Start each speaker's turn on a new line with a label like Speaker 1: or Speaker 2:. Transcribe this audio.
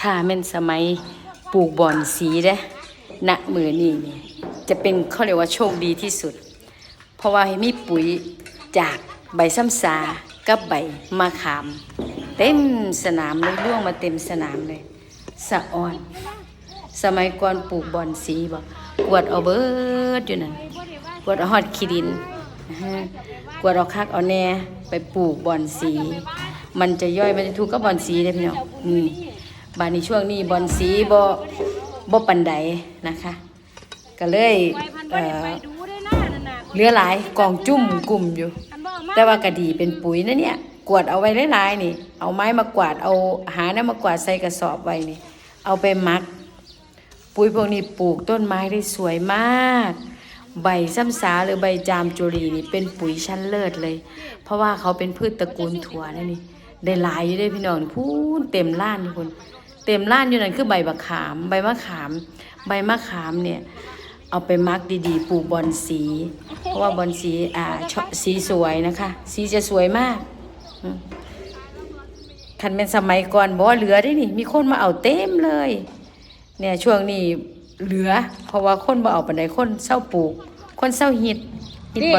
Speaker 1: ถ้าแม่นสมัยปลูกบอนสีเด้ณมือนี่นี่จะเป็นเขาเรียกว่าโชคดีที่สุด เพราะว่าให้มีปุ๋ยจากใบซ้ำซากับใบมะขาม เต็มสนามเลยล่วงมาเต็มสนามเลยสะอ่อน สมัยก่อนปลูกบอนสีบอกกวดเอาเบิดอยู่นั่นกวดเอาฮอดขี้ดินนะฮะกวดเอาคักเอาแน่ไปปลูกบอนสี มันจะย่อยมันจะถูกกับบอนสีเลยพี่น้องอืม บานนี้ช่วงนี้บอนสีบ่บ่ปันใดนะคะ ก็เลย
Speaker 2: ไว้พัน
Speaker 1: เอ่
Speaker 2: บ่ได้ไป
Speaker 1: อ
Speaker 2: ดูได้หน้านั่นน่ะ
Speaker 1: เหลือหลายกองจุ่มกลุ่มอยู่
Speaker 2: อันบ่เอามา
Speaker 1: แต่ว่ากระดีเป็นปุ๋ยนะเนี่ยกวาดเอาไว้หลายๆนี่ เอาไม้มากวาดเอาหาเนี่ยมากวาดใส่กระสอบไว้นี่ เอาไปมัก ปุ๋ยพวกนี้ปลูกต้นไม้ได้สวยมาก ใบซ้ำสาหรือใบจามจุรีนี่เป็นปุ๋ยชั้นเลิศเลย เพราะว่าเขาเป็นพืชตระกูลถั่วนะนี่ ได้หลายอยู่เด้พี่น้องพูนเต็มล้านอยู่คนเต็มล้านอยู่นั่นคือใบมะขาม ใบมะขาม ใบมะขามเนี่ยเอาไปมักดีๆ ปลูกบอนสี เพราะว่าบอนสีอ่าสีสวยนะคะ สีจะสวยมากคันเป็นสมัยก่อนบอกว่าเหลือได้นี่ มีคนมาเอาเต็มเลย เนี่ยช่วงนี้เหลือ เพราะว่าคนบ่เอาปานใดคนเศร้าปลูก คนเศร้าฮิตฮิตบอน